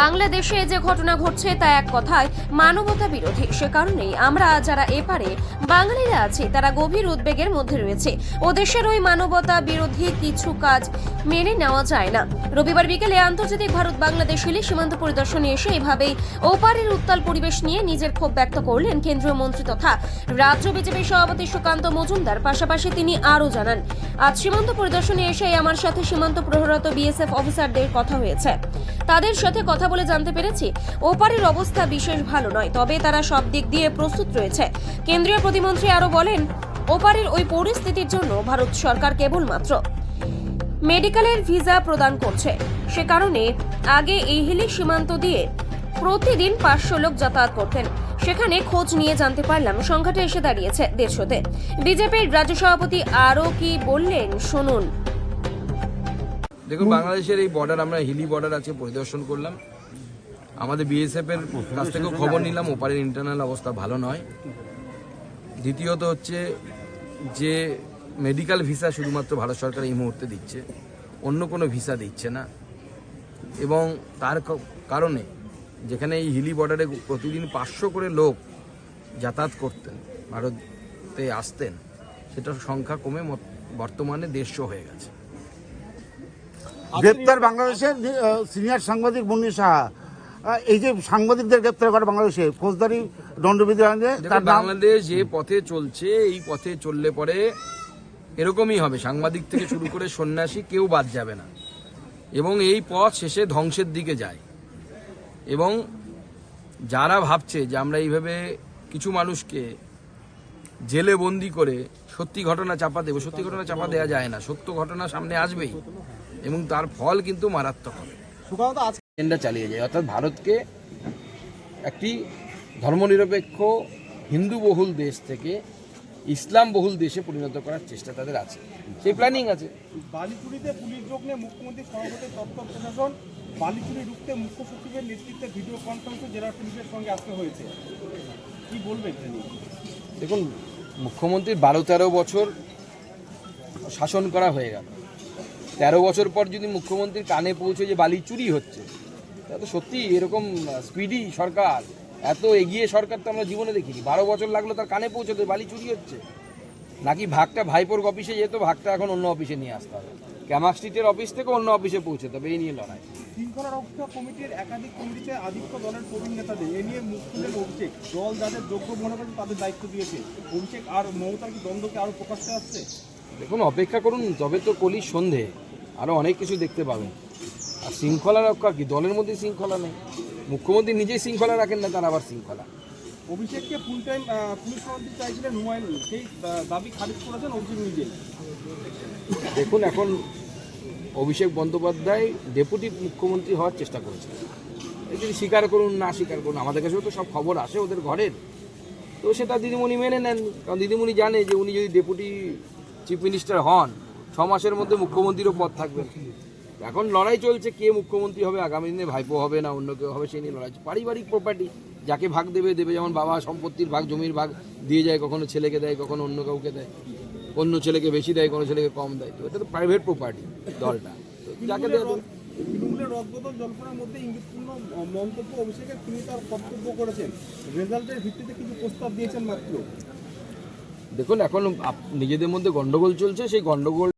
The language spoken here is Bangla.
বাংলাদেশে যে ঘটনা ঘটছে তা এক কথায় মানবতা বিরোধী। সে কারণেই আমরা যারা এপারে বাঙালিরা আছি, তারা গভীর উদ্বেগের মধ্যে রয়েছে। ও দেশের ওই মানবতা বিরোধী কিছু কাজ মেনে নেওয়া যায় না। রবিবার বিকেলে আন্তর্জাতিক ভারত বাংলাদেশ হিলি সীমান্ত পরিদর্শনে এসে এভাবেই ওপারের উত্তাল পরিবেশ নিয়ে নিজের ক্ষোভ ব্যক্ত করলেন কেন্দ্রীয় মন্ত্রী তথা রাজ্য বিজেপি সভাপতি সুকান্ত মজুমদার। পাশাপাশি তিনি আরও জানান, আজ সীমান্ত পরিদর্শনে এসে আমার সাথে সীমান্ত প্রহরত বিএসএফ অফিসারদের কথা হয়েছে। তাদের সাথে কথা বলে জানতে পেরেছি, ওপারের অবস্থা বিশেষ ভালো নয়, তবে তারা সব দিক দিয়ে প্রস্তুত রয়েছে। কেন্দ্রীয় প্রতিমন্ত্রী আরও বলেন, ওপারের ওই পরিস্থিতির জন্য ভারত সরকার কেবলমাত্র মেডিকেলের ভিসা প্রদান করছে। সে কারণে আগে এই হিলি সীমান্ত দিয়ে প্রতিদিন পাঁচশো লোক যাতায়াত করতেন। সেখানে খোঁজ নিয়ে জানতে পারলাম সংখ্যাটা এসে দাঁড়িয়েছে দেড়শোতে। বিজেপির রাজ্য সভাপতি আরও কি বললেন, শুনুন। দেখুন, বাংলাদেশের এই বর্ডার আমরা হিলি বর্ডার আছে, পরিদর্শন করলাম। আমাদের বিএসএফ এর কাছ থেকেও খবর নিলাম, ওপারের ইন্টারনাল অবস্থা ভালো নয়। দ্বিতীয়ত হচ্ছে যে মেডিকেল ভিসা শুধুমাত্র ভারত সরকার এই মুহূর্তে দিচ্ছে, অন্য কোনো ভিসা দিচ্ছে না। এবং তার কারণে যেখানে এই হিলি বর্ডারে প্রতিদিন পাঁচশো করে লোক যাতায়াত করতেন, ভারতে আসতেন, সেটার সংখ্যা কমে বর্তমানে দেড়শো হয়ে গেছে। গ্রেপ্তার বাংলাদেশের সিনিয়র সাংবাদিক মুন্নি সাহা এই যে সাংবাদিকদের গ্রেপ্তার করে বাংলাদেশে ফৌজদারি দণ্ডবিধি আইনে তার বাংলাদেশ যে পথে চলছে এই পথে চললে পরে এরকমই হবে। সাংবাদিক থেকে শুরু করে সন্ন্যাসী কেউ বাদ যাবে না। এবং এই পথ শেষে ধ্বংসের দিকে যায়। এবং যারা ভাবছে যে আমরা এইভাবে কিছু মানুষকে জেলে বন্দি করে সত্যি ঘটনা চাপা দেবো সত্যি ঘটনা চাপা দেওয়া যায় না। সত্য ঘটনা সামনে আসবেই। এবং তার ফল কিন্তু মারাত্মক হবে। এজেন্ডা চালিয়ে যায়। অর্থাৎ ভারতকে একটি ধর্মনিরপেক্ষ হিন্দু বহুল দেশ থেকে ইসলাম বহুল দেশে পরিণত করার চেষ্টা তাদের আছে। সেই প্ল্যানিং আছে। বালিচুরিতে পুলিশ যোগ নিয়ে মুখ্যমন্ত্রী সভাপতি তথ্য প্রশাসন বালিচুরি রুখতে মুখ্য সচিবের নেতৃত্বে ভিডিও কনফারেন্সে জেলা পুলিশের সঙ্গে আসতে হয়েছে। কি বলবেন দেখুন মুখ্যমন্ত্রীর বারো তেরো বছর শাসন করা হয়ে গেল। তেরো বছর পর যদি মুখ্যমন্ত্রীর কানে পৌঁছে যে বালি চুরি হচ্ছে তা তো সত্যি এরকম স্পিডি সরকার। এত এগিয়ে সরকার তো আমরা জীবনে দেখিনি। বারো বছর লাগল তার কানে পৌঁছতে বালি চুরি হচ্ছে। নাকি ভাগটা ভাইপোর অফিসে যেত ভাগটা এখন অন্য অফিসে নিয়ে আসতে হবে। ক্যামাক স্ট্রিটের অফিস থেকে অন্য অফিসে পৌঁছতে হবে এই নিয়ে লড়াই। শৃঙ্খলা রক্ষা কমিটির একাধিক কমিটিতে আদিত্য দলের প্রবীণ নেতাদের এ নিয়ে অভিষেক। দল যাদের যোগ্য মনে করেন তাদের দায়িত্ব দিয়েছে। অভিষেক আর মমতার কি দ্বন্দ্বকে আরও প্রকাশ্যে আসছে? দেখুন অপেক্ষা করুন তবে তো কলির সন্ধে। আরও অনেক কিছু দেখতে পাবেন। আর শৃঙ্খলা রক্ষা কি? দলের মধ্যে শৃঙ্খলা নেই। মুখ্যমন্ত্রী নিজেই শৃঙ্খলা রাখেন না তার আবার শৃঙ্খলা। অভিষেককে ফুল টাইম পুলিশ মন্ত্রী চাইছিলেন হুমায়ুন। সেই দাবি খারিজ করেছেন অভিষেক নিজে দেখুন এখন অভিষেক বন্দ্যোপাধ্যায় ডেপুটি মুখ্যমন্ত্রী হওয়ার চেষ্টা করেছে এই যদি স্বীকার করুন না স্বীকার করুন আমাদের কাছেও তো সব খবর আসে ওদের ঘরের। তো সেটা দিদিমণি মেনে নেন কারণ দিদিমণি জানে যে উনি যদি ডেপুটি চিফ মিনিস্টার হন ছ মাসের মধ্যে মুখ্যমন্ত্রীরও পদ থাকবে। এখন লড়াই চলছে কে মুখ্যমন্ত্রী হবে আগামী দিনে ভাইপো হবে না অন্য কেউ হবে সেই নিয়ে লড়াই পারিবারিক প্রপার্টি যাকে ভাগ দেবে দেবে। যেমন বাবা সম্পত্তির ভাগ জমির ভাগ দিয়ে যায় কখনো ছেলেকে দেয় কখনো অন্য কাউকে দেয়। অন্য ছেলেকে বেশি দেয় কোনো ছেলেকে কম দেয়। তো এটা তো প্রাইভেট প্রপার্টি দলটা। যাকে দেওয়া দেবে। তৃণমূলের রদবদল জল্পনার মধ্যে ইঙ্গিতপূর্ণ মন্তব্য অভিষেকের তিনি তার কর্তব্য করেছেন। রেজাল্টের ভিত্তিতে কিছু প্রস্তাব দিয়েছেন মাত্র। দেখুন এখন নিজেদের মধ্যে গন্ডগোল চলছে। সেই গন্ডগোল